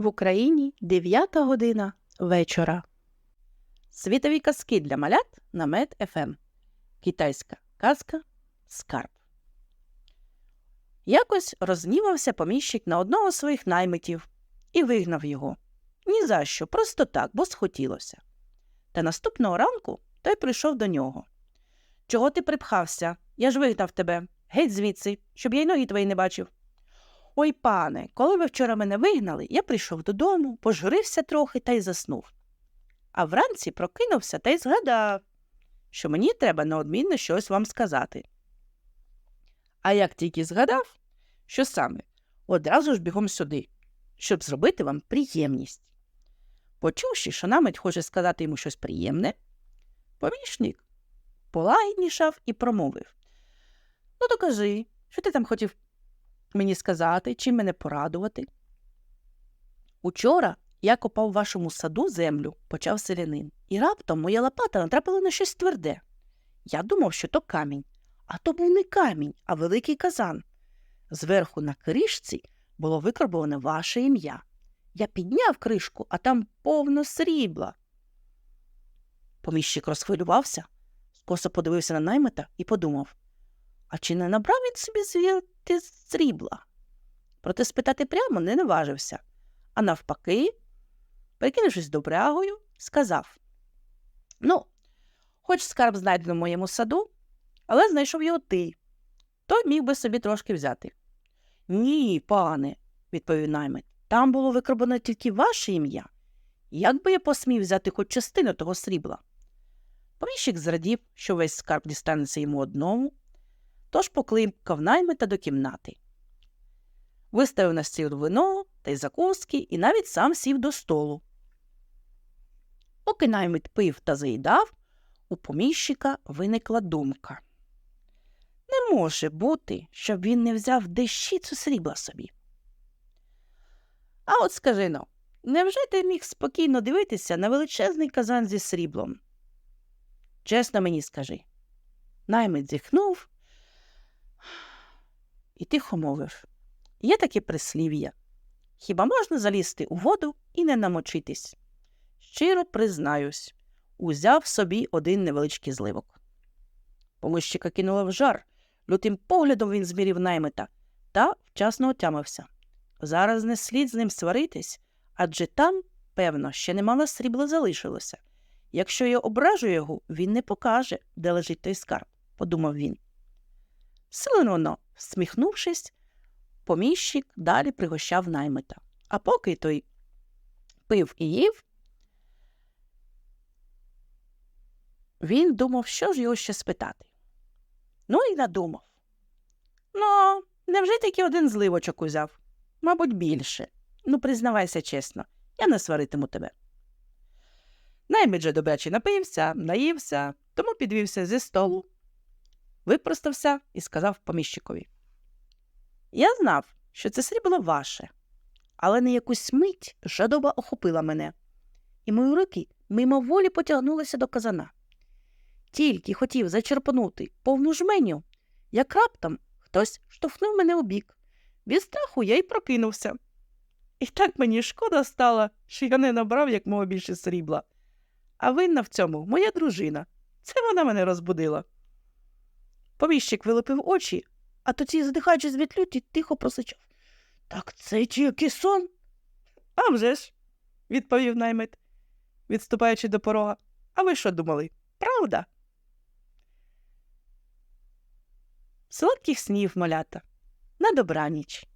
В Україні 9 година вечора. Світові казки для малят на Мед ФМ. Китайська казка Скарб. Якось рознівався поміщик на одного з своїх наймитів і вигнав його. Ні за що, просто так, бо схотілося. Та наступного ранку той прийшов до нього. Чого ти припхався? Я ж вигнав тебе. Геть звідси, щоб я й ноги твої не бачив. Ой, пане, коли ви вчора мене вигнали, я прийшов додому, пожурився трохи та й заснув. А вранці прокинувся та й згадав, що мені треба неодмінно щось вам сказати. А як тільки згадав, що саме, одразу ж бігом сюди, щоб зробити вам приємність. Почувши, що намить хоче сказати йому щось приємне, помічник полагіднішав і промовив Ну, то кажи, що ти там хотів мені сказати, чим мене порадувати. Учора я копав в вашому саду землю, почав селянин, і раптом моя лопата натрапила на щось тверде. Я думав, що то камінь, а то був не камінь, а великий казан. Зверху на кришці було викарбоване ваше ім'я. Я підняв кришку, а там повно срібла. Поміщик розхвилювався, скосо подивився на наймита і подумав а чи не набрав він собі звідти срібла? Проте спитати прямо не наважився, а навпаки, прикинувшись добрягою, сказав Ну, хоч скарб знайдено в моєму саду, але знайшов його ти, то міг би собі трошки взяти. Ні, пане, відповів наймит, там було викарбане тільки ваше ім'я. Як би я посмів взяти хоч частину того срібла? Поміщик зрадів, що весь скарб дістанеться йому одному, тож покликав наймита до кімнати. Виставив на стіл вино та й закуски і навіть сам сів до столу. Поки наймит пив та заїдав, у поміщика виникла думка. Не може бути, щоб він не взяв дещицю срібла собі. А от скажи но, невже ти міг спокійно дивитися на величезний казан зі сріблом? Чесно мені скажи. Наймит зіхнув і тихо мовив Є таке прислів'я. Хіба можна залізти у воду і не намочитись? Щиро признаюсь, узяв собі один невеличкий зливок. Помищика кинула в жар, лютим поглядом він змірів наймита та вчасно отямився. Зараз не слід з ним сваритись, адже там, певно, ще немало срібла залишилося. Якщо я ображу його, він не покаже, де лежить той скарб, подумав він. Силено, всміхнувшись, поміщик далі пригощав наймита. А поки той пив і їв, він думав, що ж його ще спитати. Ну і надумав. Ну, невже тільки один зливочок узяв? Мабуть, більше. Ну, признавайся чесно, я не сваритиму тебе. Наймит же добряче напився, наївся, тому підвівся зі столу, випростався і сказав поміщикові. Я знав, що це срібло ваше, але на якусь мить жадоба охопила мене, і мої руки мимоволі потягнулися до казана. Тільки хотів зачерпнути повну жменю, як раптом хтось штовхнув мене у бік. Від страху я й прокинувся. І так мені шкода стало, що я не набрав як мого більше срібла. А винна в цьому моя дружина. Це вона мене розбудила. Поміщик вилипив очі, а тоді, задихаючись від люті, тихо просичав. Так це тільки сон? «А вже ж», – відповів наймит, відступаючи до порога. А ви що думали? Правда? Солодких снів малята. На добраніч.